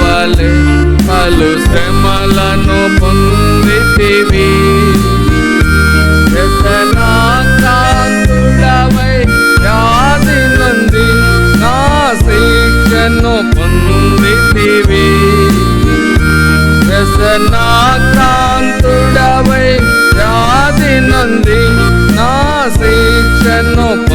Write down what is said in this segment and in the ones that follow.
వలె పలు శ్రమలను పొందితివి. వ్యసనాక్రాంతుడవై పొందితివి. వ్యసనాక్రాంతుడవై వ్యాధి నుండి నా శిక్షను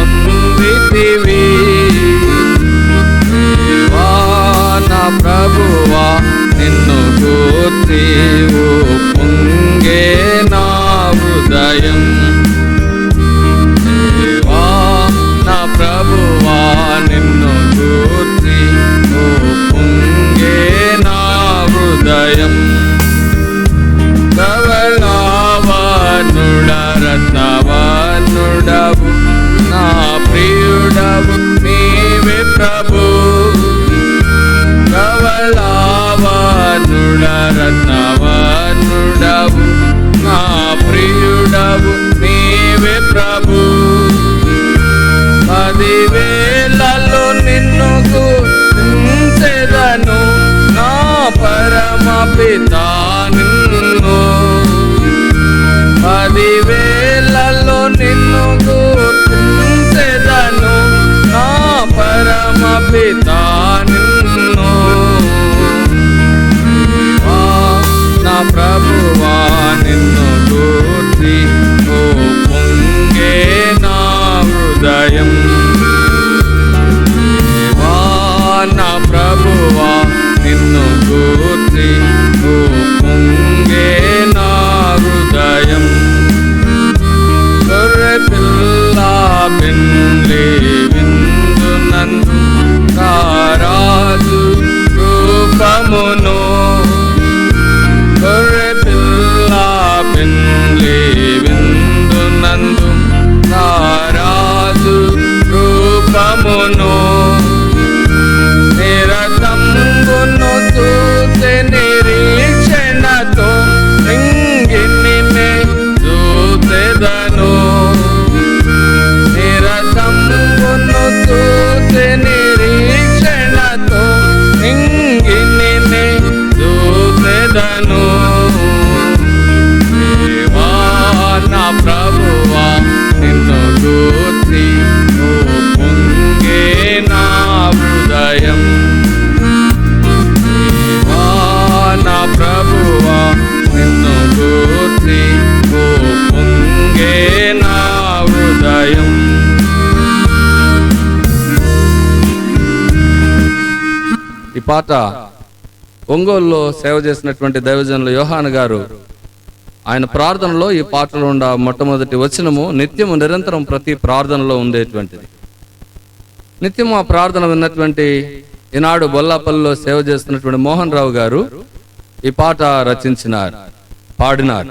ధవళావనుడ రత్నవనుడవు నా ప్రియుడవు నీవే ప్రభు. ధవళావనుడ రత్నవనుడవు నా ప్రియుడవు నీవే ప్రభు. పదివేలలో నిన్ను గుర్తించెదను నా పరమ పితా హృదయం దేవా, నా ప్రభువా నిన్ను గూర్చి పాట ఒంగోలులో సేవ చేసినటువంటి దైవజనులు యోహాన్ గారు ఆయన ప్రార్థనలో ఈ పాటలో ఉండ మొట్టమొదటి వచనము నిత్యము నిరంతరం ప్రతి ప్రార్థనలో ఉండేటువంటిది. నిత్యం ఆ ప్రార్థన విన్నటువంటి ఈనాడు బొల్లాపల్లిలో సేవ చేస్తున్నటువంటి మోహన్ రావు గారు ఈ పాట రచించినారు పాడినారు.